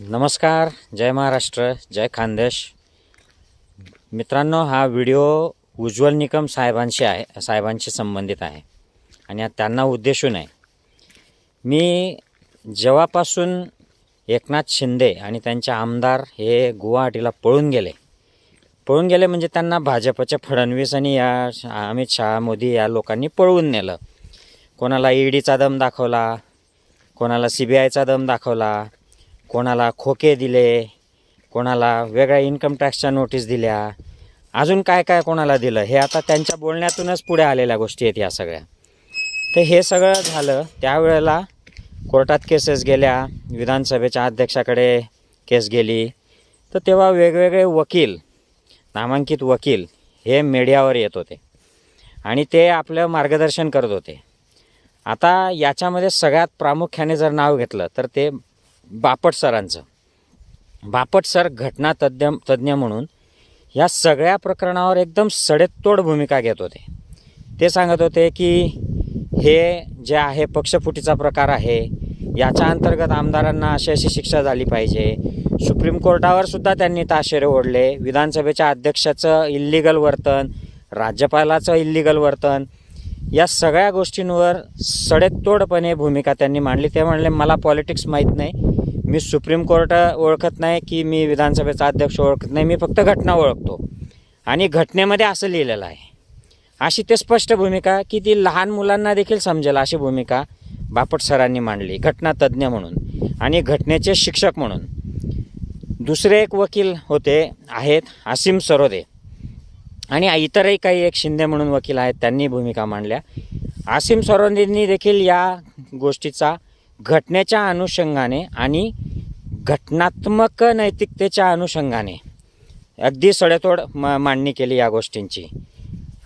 नमस्कार जय महाराष्ट्र जय खानदेश. मित्रांनो हा व्हिडिओ उज्ज्वल निकम साहेबांशी आहे साहेबांशी संबंधित आहे. आणि त्यांना उद्देशून आहे मी जेव्हापासून एकनाथ शिंदे आणि त्यांचे आमदार हे गुवाहाटीला पळून गेले पळून गेले म्हणजे त्यांना भाजपचे फडणवीस आणि या अमित शहा मोदी या लोकांनी पळवून नेलं. कोणाला ईडीचा दम दाखवला कोणाला सी बी आयचा दम दाखवला कोणाला खोके दिले कोणाला वेगळ्या इन्कम टॅक्सच्या नोटीस दिल्या अजून काय काय कोणाला दिलं हे आता त्यांच्या बोलण्यातूनच पुढे आलेल्या गोष्टी आहेत या सगळ्या. तर हे सगळं झालं त्यावेळेला कोर्टात केसेस गेल्या विधानसभेच्या अध्यक्षाकडे केस गेली. तर तेव्हा वेगवेगळे वकील नामांकित वकील हे मीडियावर येत होते. आणि ते आपलं मार्गदर्शन करत होते. आता याच्यामध्ये सगळ्यात प्रामुख्याने जर नाव घेतलं तर ते बापट सरांचं. बापट सर घटना तज्ज्ञ तज्ज्ञ म्हणून या सगळ्या प्रकरणावर एकदम सडेतोड भूमिका घेत होते. ते सांगत होते की हे जे आहे पक्षफुटीचा प्रकार आहे याच्या अंतर्गत आमदारांना अशी अशी शिक्षा झाली पाहिजे. सुप्रीम कोर्टावर सुद्धा त्यांनी ताशेरे ओढले. विधानसभेच्या अध्यक्षाचं इल्लिगल वर्तन राज्यपालाचं इल्लिगल वर्तन या सगळ्या गोष्टींवर सडेतोडपणे भूमिका त्यांनी मांडली. ते म्हणले मला पॉलिटिक्स माहीत नाही. मी सुप्रीम कोर्ट ओळखत नाही की मी विधानसभेचा अध्यक्ष ओळखत नाही. मी फक्त घटना ओळखतो. आणि घटनेमध्ये असं लिहिलेलं आहे. अशी ते स्पष्ट भूमिका की ती लहान मुलांना देखील समजेल अशी भूमिका बापट सरांनी मांडली. घटना तज्ज्ञ म्हणून आणि घटनेचे शिक्षक म्हणून. दुसरे एक वकील होते आहेत आसिम सरोदे. आणि इतरही काही एक शिंदे म्हणून वकील आहेत त्यांनी भूमिका मांडल्या. आसिम सरोदेंनी देखील या गोष्टीचा घटनेच्या अनुषंगाने आणि घटनात्मक नैतिकतेच्या अनुषंगाने. अगदी सडेतोड म मांडणी केली या गोष्टींची.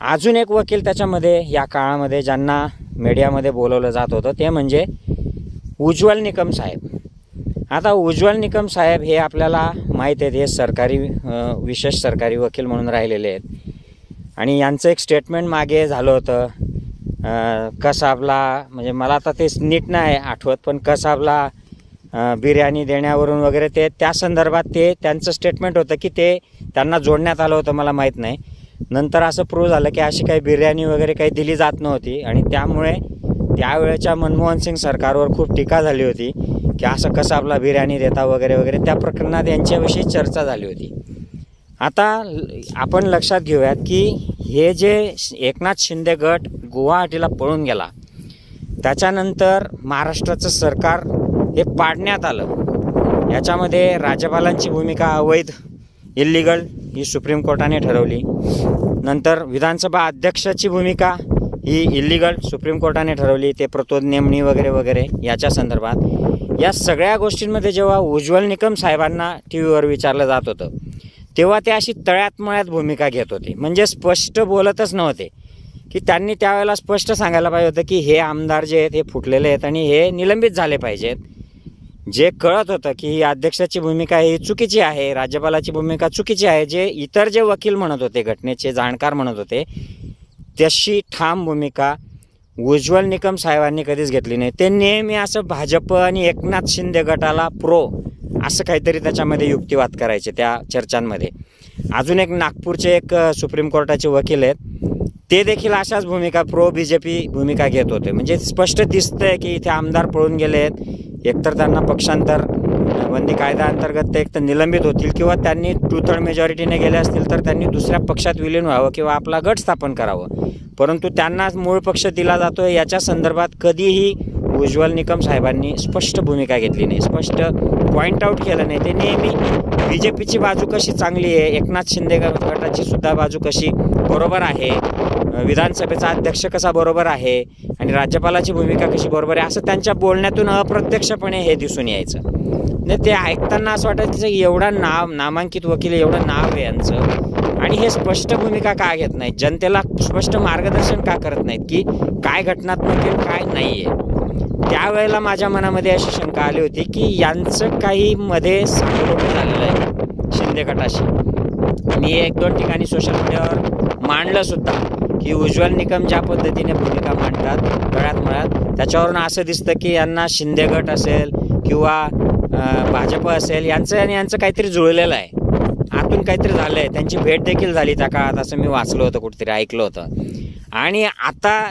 अजून एक वकील त्याच्यामध्ये या काळामध्ये ज्यांना मीडियामध्ये बोलवलं जात होतं ते म्हणजे उज्ज्वल निकम साहेब. आता उज्ज्वल निकम साहेब हे आपल्याला माहीत आहेत हे सरकारी विशेष सरकारी वकील म्हणून राहिलेले आहेत. आणि यांचं एक स्टेटमेंट मागे झालं होतं कसाबला म्हणजे मला आता तेच नीट नाही आठवत पण कसाबला बिर्याणी देण्यावरून वगैरे ते त्या संदर्भात ते त्यांचं स्टेटमेंट होतं की ते त्यांना जोडण्यात आलं होतं मला माहीत नाही. नंतर असं प्रूव्ह झालं की अशी काही बिर्याणी वगैरे काही दिली जात नव्हती. आणि त्यामुळे त्यावेळेच्या मनमोहन सिंग सरकारवर खूप टीका झाली होती की असं कसं आपला बिर्याणी देता वगैरे वगैरे त्या प्रकरणात यांच्याविषयी चर्चा झाली होती. आता ल- आपण लक्षात घेऊयात की हे जे एकनाथ शिंदे गट गुवाहाटीला पळून गेला त्याच्यानंतर महाराष्ट्राचं सरकार हे पाडण्यात आलं. याच्यामध्ये राज्यपालांची भूमिका अवैध इल्लिगल ही सुप्रीम कोर्टाने ठरवली. नंतर विधानसभा अध्यक्षाची भूमिका ही इल्लिगल सुप्रीम कोर्टाने ठरवली ते प्रतोद नेमणी वगैरे वगैरे याच्या संदर्भात. या सगळ्या गोष्टींमध्ये जेव्हा उज्ज्वल निकम साहेबांना टी व्हीवर विचारलं जात होतं तेव्हा ते अशी तळ्यात मळ्यात भूमिका घेत होते. म्हणजे स्पष्ट बोलतच नव्हते. की त्यांनी त्यावेळेला स्पष्ट सांगायला पाहिजे होतं की हे आमदार जे आहेत हे फुटलेले आहेत आणि हे निलंबित झाले पाहिजेत. जे कळत होतं की ही अध्यक्षाची भूमिका ही चुकीची आहे राज्यपालाची भूमिका चुकीची आहे जे इतर जे वकील म्हणत होते घटनेचे जाणकार म्हणत होते तशी ठाम भूमिका उज्ज्वल निकम साहेबांनी कधीच घेतली नाही. ते नेहमी असं भाजप आणि एकनाथ शिंदे गटाला प्रो असं काहीतरी त्याच्यामध्ये युक्तिवाद करायचे त्या चर्चांमध्ये. अजून एक नागपूरचे एक सुप्रीम कोर्टाचे वकील आहेत. ते देखील अशाच भूमिका प्रो बी जे पी भूमिका घेत होते. म्हणजे स्पष्ट दिसतंय की इथे आमदार पळून गेले आहेत. एकतर त्यांना पक्षांतर बंदी कायद्याअंतर्गत ते एकतर निलंबित होतील किंवा त्यांनी टू थर्ड मेजॉरिटीने गेले असतील तर त्यांनी दुसऱ्या पक्षात विलीन व्हावं किंवा आपला गट स्थापन करावं. परंतु त्यांना मूळ पक्ष दिला जातो याच्या संदर्भात कधीही उज्ज्वल निकम साहेबांनी स्पष्ट भूमिका घेतली नाही स्पष्ट पॉईंट आऊट केलं नाही. ते नेहमी बी जे पीची बाजू कशी चांगली आहे एकनाथ शिंदे गटाची सुद्धा बाजू कशी बरोबर आहे विधानसभेचा अध्यक्ष कसा बरोबर आहे आणि राज्यपालाची भूमिका कशी बरोबर आहे असं त्यांच्या बोलण्यातून अप्रत्यक्षपणे हे दिसून यायचं. नाही ते ऐकताना असं वाटायचं की एवढा नाव नामांकित वकील एवढं नाव आहे यांचं. आणि हे स्पष्ट भूमिका का घेत नाहीत? जनतेला स्पष्ट मार्गदर्शन का करत नाहीत की काय घटनात्मक आहे काय नाही आहे त्यावेळेला माझ्या मनामध्ये अशी शंका आली होती की यांचं काही मध्ये सांगोपन झालेलं आहे. शिंदे गटाशी. मी एक दोन ठिकाणी सोशल मीडियावर मांडलं सुद्धा की उज्ज्वल निकम ज्या पद्धतीने भूमिका मांडतात गळ्यात मळ्यात त्याच्यावरून असं दिसतं की यांना शिंदे गट असेल किंवा भाजप असेल यांचं आणि यांचं काहीतरी जुळलेलं आहे. आतून काहीतरी झालं आहे. त्यांची भेट देखील झाली त्या काळात असं मी वाचलं होतं कुठेतरी ऐकलं होतं. आणि आता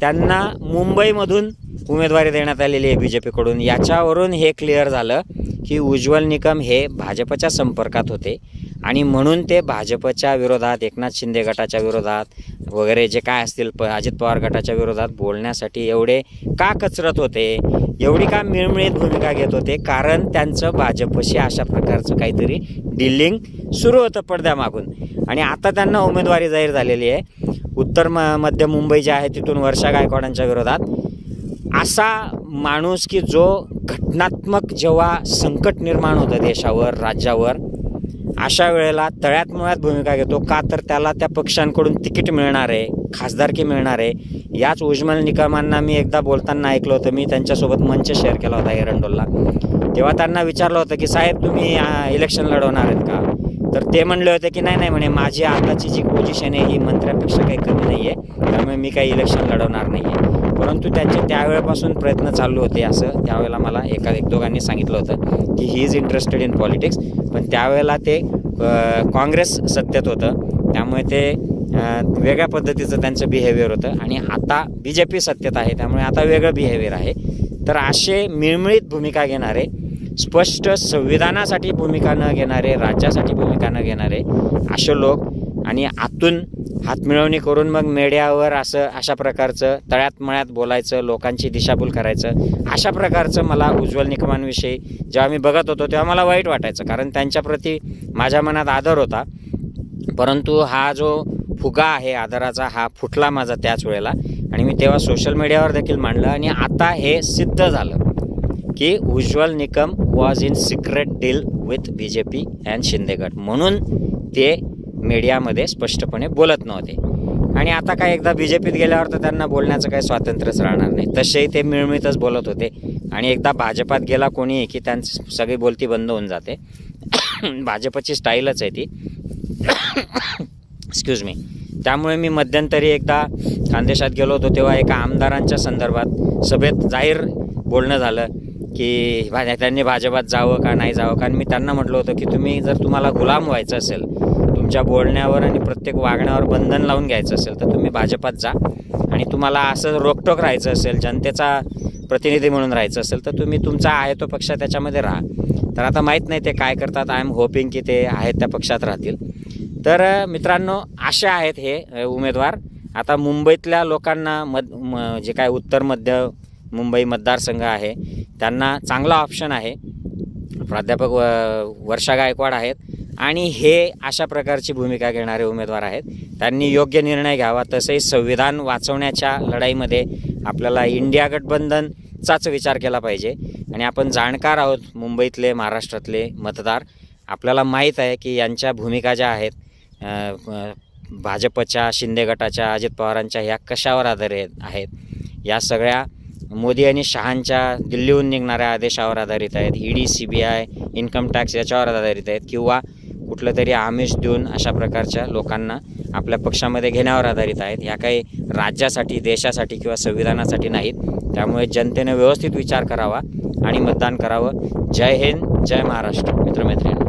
त्यांना मुंबईमधून उमेदवारी देण्यात आलेली आहे बी जे पीकडून याच्यावरून हे क्लिअर झालं की उज्ज्वल निकम हे भाजपच्या संपर्कात होते. आणि म्हणून ते भाजपच्या विरोधात एकनाथ शिंदे गटाच्या विरोधात वगैरे जे काय असतील प अजित पवार गटाच्या विरोधात बोलण्यासाठी एवढे का कचरत होते? एवढी का मिळमिळीत भूमिका घेत होते? कारण त्यांचं भाजपशी अशा प्रकारचं काहीतरी डिलिंग सुरू होतं पडद्यामागून. आणि आता त्यांना उमेदवारी जाहीर झालेली आहे. उत्तर म मध्य मुंबई जे आहे तिथून वर्षा गायकवाडांच्या विरोधात असा माणूस की जो घटनात्मक जेव्हा संकट निर्माण होतं देशावर राज्यावर अशा वेळेला तळ्यात मुळ्यात भूमिका घेतो. का तर त्याला त्या पक्षांकडून तिकीट मिळणार आहे खासदारकी मिळणार आहे. याच उज्ज्वल निकमांना मी एकदा बोलताना ऐकलं होतं. मी त्यांच्यासोबत मंच शेअर केला होता एरंडोलला. तेव्हा त्यांना विचारलं होतं की साहेब तुम्ही इलेक्शन लढवणार आहेत का? तर ते म्हणले होते की नाही नाही म्हणे माझी आताची जी पोझिशन आहे ही मंत्र्यापेक्षा काही कमी नाही आहे त्यामुळे मी काही इलेक्शन लढवणार नाही आहे परंतु त्यांचे त्यावेळेपासून प्रयत्न चालू होते असं त्यावेळेला मला एका एक दोघांनी सांगितलं होतं की he is interested in politics पण त्यावेळेला ते काँग्रेस सत्तेत होतं. त्यामुळे ते वेगळ्या पद्धतीचं त्यांचं बिहेवियर होतं. आणि आता बी जे पी सत्तेत आहे त्यामुळे आता वेगळं बिहेवियर आहे. तर असे मिळमिळीत भूमिका घेणारे स्पष्ट संविधानासाठी भूमिका न घेणारे राज्यासाठी भूमिका न घेणारे असे लोक आणि आतून हातमिळवणी करून मग मीडियावर असं अशा प्रकारचं तळ्यात मळ्यात बोलायचं लोकांची दिशाभूल करायचं अशा प्रकारचं मला उज्ज्वल निकमांविषयी जेव्हा मी बघत होतो तेव्हा मला वाईट वाटायचं. कारण त्यांच्याप्रती माझ्या मनात आदर होता. परंतु हा जो फुगा आहे आदराचा हा फुटला माझा त्याच वेळेला. आणि मी तेव्हा सोशल मीडियावर देखील मांडलं आणि आता हे सिद्ध झालं की Ujjwal Nikam was in secret deal with B J P and शिंदेगड म्हणून ते मीडियामध्ये स्पष्टपणे बोलत नव्हते. आणि आता काय एकदा बी जे पीत गेल्यावर तर त्यांना बोलण्याचं काही स्वातंत्र्यच राहणार नाही. तसेही ते मिळमिळतच बोलत होते. आणि एकदा भाजपात गेला कोणी की त्यांची सगळी बोलती बंद होऊन जाते. भाजपची स्टाईलच आहे ती. एक्सक्यूज मी त्यामुळे मी मध्यंतरी एकदा खानदेशात गेलो होतो तेव्हा एका आमदारांच्या संदर्भात सभेत जाहीर बोलणं झालं की भा- त्यांनी भाजपात जावं का नाही जावं. कारण मी त्यांना म्हटलं होतं की तुम्ही जर तुम्हाला गुलाम व्हायचं असेल तुमच्या बोलण्यावर आणि प्रत्येक वागण्यावर बंधन लावून घ्यायचं असेल तर तुम्ही भाजपात जा. आणि तुम्हाला असं रोकटोक राहायचं असेल जनतेचा प्रतिनिधी म्हणून राहायचं असेल तर तुम्ही तुमचा आहे तो पक्ष त्याच्यामध्ये राहा. तर आता माहीत नाही ते काय करतात. आय एम होपिंग की ते आहेत त्या पक्षात राहतील. तर मित्रांनो असे आहेत हे उमेदवार. आता मुंबईतल्या लोकांना मद म जे काय उत्तर मध्य मुंबई मतदारसंघ आहे त्यांना चांगला ऑप्शन आहे. प्राध्यापक व वर्षा गायकवाड आहेत. आणि हे अशा प्रकारची भूमिका घेणारे उमेदवार आहेत. त्यांनी योग्य निर्णय घ्यावा तसंही संविधान वाचवण्याच्या लढाईमध्ये आपल्याला इंडिया गठबंधनचाच विचार केला पाहिजे. आणि आपण जाणकार आहोत मुंबईतले महाराष्ट्रातले मतदार. आपल्याला माहीत आहे की यांच्या भूमिका ज्या आहेत भाजपच्या शिंदे गटाच्या अजित पवारांच्या ह्या कशावर आधारित आहेत? या सगळ्या मोदी आणि शहांच्या दिल्लीहून निघणाऱ्या आदेशावर आधारित आहेत. E D C B I income tax याच्यावर आधारित आहेत. किंवा कुठलं तरी आमिष देऊन अशा प्रकारच्या लोकांना आपल्या पक्षामध्ये घेण्यावर आधारित आहेत. ह्या काही राज्यासाठी देशासाठी किंवा संविधानासाठी नाहीत. त्यामुळे जनतेने व्यवस्थित विचार करावा आणि मतदान करावं. जय हिंद जय महाराष्ट्र. मित्रमैत्रिणी